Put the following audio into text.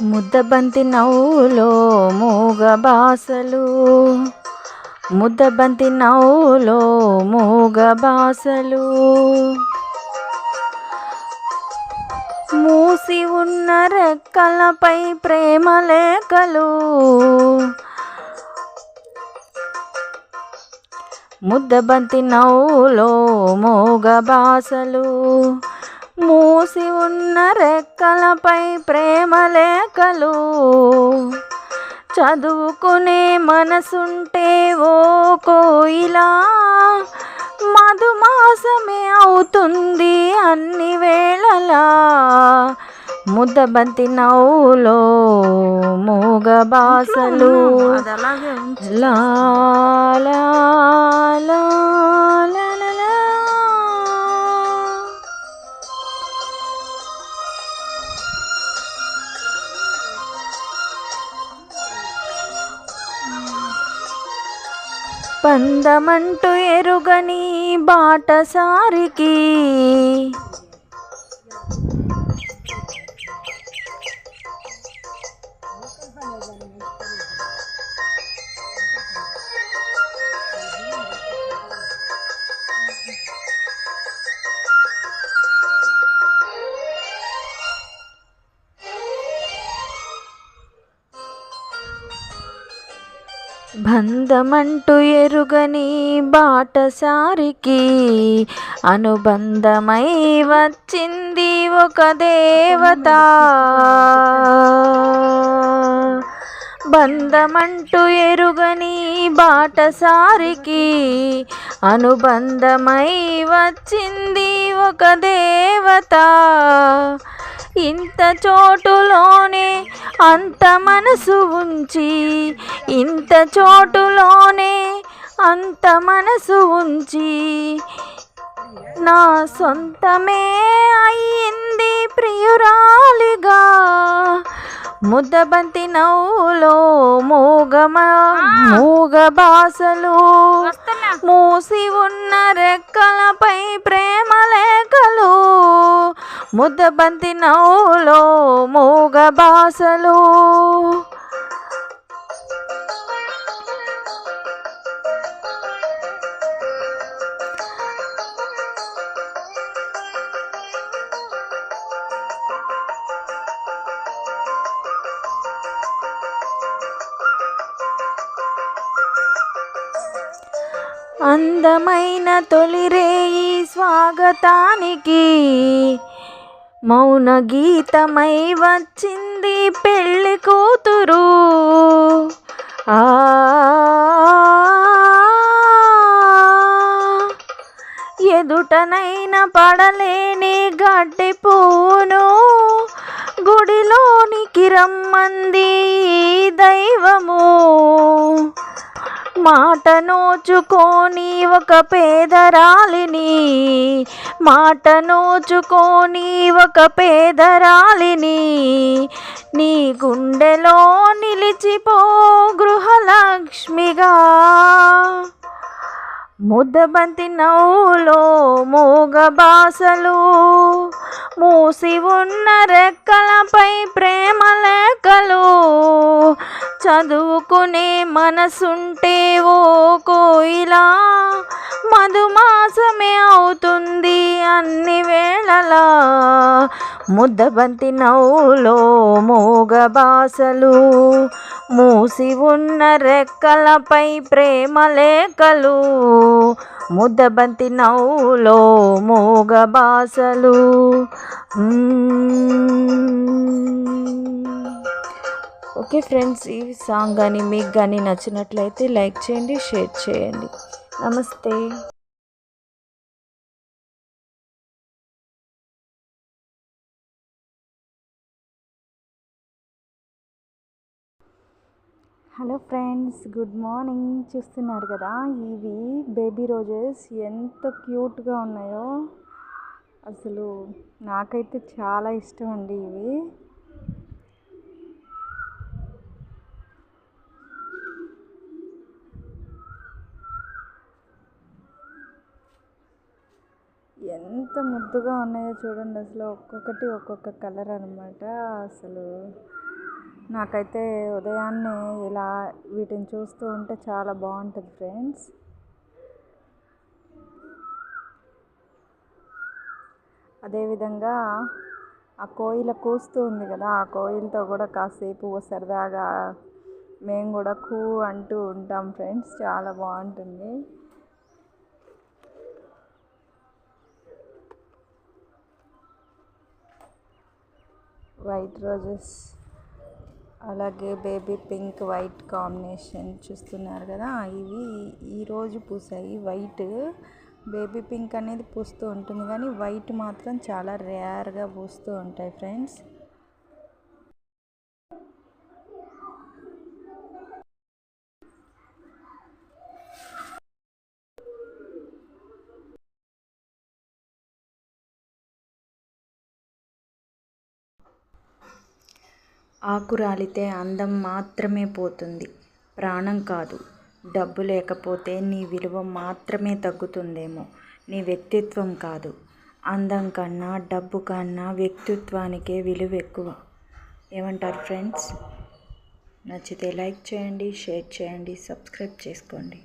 ముద్దబంతి నవ్వులో మూగ బాసలు ముద్దబంతి నవ్వులో మూగ బాసలు మూసి ఉన్న రెక్కలపై ప్రేమ లేఖలు. ముద్దబంతి నవ్వులో మూగ బాసలు మూసి ఉన్న రెక్కలపై ప్రేమ లేఖలు. చదువుకునే మనసుంటే ఓ కోయిలా. మధుమాసమే అవుతుంది అన్ని వేళలా. ముద్దబంతి నవ్వులో మూగ బాసలు అది పందమంటూ ఎరుగని బాటసారికి బంధమంటూ ఎరుగని బాటసారికి. అనుబంధమై వచ్చింది ఒక దేవత. బంధమంటూ ఎరుగని బాటసారికి. అనుబంధమై వచ్చింది ఒక దేవత. ఇంత చోటులోనే అంత మనసు ఉంచి ఇంత చోటులోనే అంత మనసు ఉంచి నా సొంతమే అయ్యింది ప్రియురాలిగా. ముద్దబంతి నవ్వులో మూగమ మూగ బాసలు మూసి ఉన్న రెక్కలపై ప్రేమ లేఖలు. ముద్దబంతి నవ్వులో మూగ బాసలు అందమైన తొలిరేయి స్వాగతానికి. మౌన గీతమై వచ్చింది పెళ్ళి కూతురు. ఆ ఎదుటనైన పడలేని గడ్డి పూను గుడిలోనికి రమ్మంది దైవ మాట నోచుకొని ఒక పేదరాలిని మాట నోచుకొని ఒక పేదరాలిని నీ గుండెలో నిలిచిపో గృహలక్ష్మిగా. ముద్దబంతి నవ్వులో మూగ బాసలు మూసి ఉన్న రెక్కలపై ప్రేమ లేఖలు చదువుకునే మనసుంటే ఓ కోయిలా మధుమాసమే అవుతుంది అన్ని వేళలా. ముద్దబంతి నవ్వులో మూగ బాసలు మూసి ఉన్న రెక్కలపై ప్రేమ లేఖలు. ముద్దబంతి నవ్వులో మూగ బాసలు ఓకే ఫ్రెండ్స్ ఈ సాంగ్ కానీ మీకు కానీ నచ్చినట్లయితే లైక్ చేయండి షేర్ చేయండి. నమస్తే. Hello friends good morning. చూస్తున్నారు కదా ఇవి బేబీ రోజెస్ ఎంత క్యూట్గా ఉన్నాయో. అసలు నాకైతే చాలా ఇష్టం అండి ఇవి. ఎంత ముద్దుగా ఉన్నాయో చూడండి అసలు. ఒక్కొక్కటి ఒక్కొక్క కలర్ అనమాట అసలు నాకైతే ఉదయాన్నే ఇలా వీటిని చూస్తూ ఉంటే చాలా బాగుంటుంది ఫ్రెండ్స్. అదేవిధంగా ఆ కోయిల కూస్తూ ఉంది కదా ఆ కోయిలతో కూడా కాసేపు సరదాగా మేము కూడా కూ అంటూ ఉంటాం ఫ్రెండ్స్. చాలా బాగుంటుంది. వైట్ రోజెస్ అలాగే బేబీ పింక్ వైట్ కాంబినేషన్ చూస్తున్నారు కదా. ఇవి ఈరోజు పూసాయి. వైట్ బేబీ పింక్ అనేది పూస్తూ ఉంటుంది కానీ వైట్ మాత్రం చాలా రేర్గా పూస్తూ ఉంటాయి ఫ్రెండ్స్. ఆకు రాలితే అందం మాత్రమే పోతుంది. ప్రాణం కాదు. డబ్బు లేకపోతే నీ విలువ మాత్రమే తగ్గుతుందేమో. నీ వ్యక్తిత్వం కాదు. అందం కన్నా డబ్బు కన్నా వ్యక్తిత్వానికే విలువ ఎక్కువ. ఏమంటారు ఫ్రెండ్స్? నచ్చితే లైక్ చేయండి షేర్ చేయండి సబ్స్క్రైబ్ చేసుకోండి.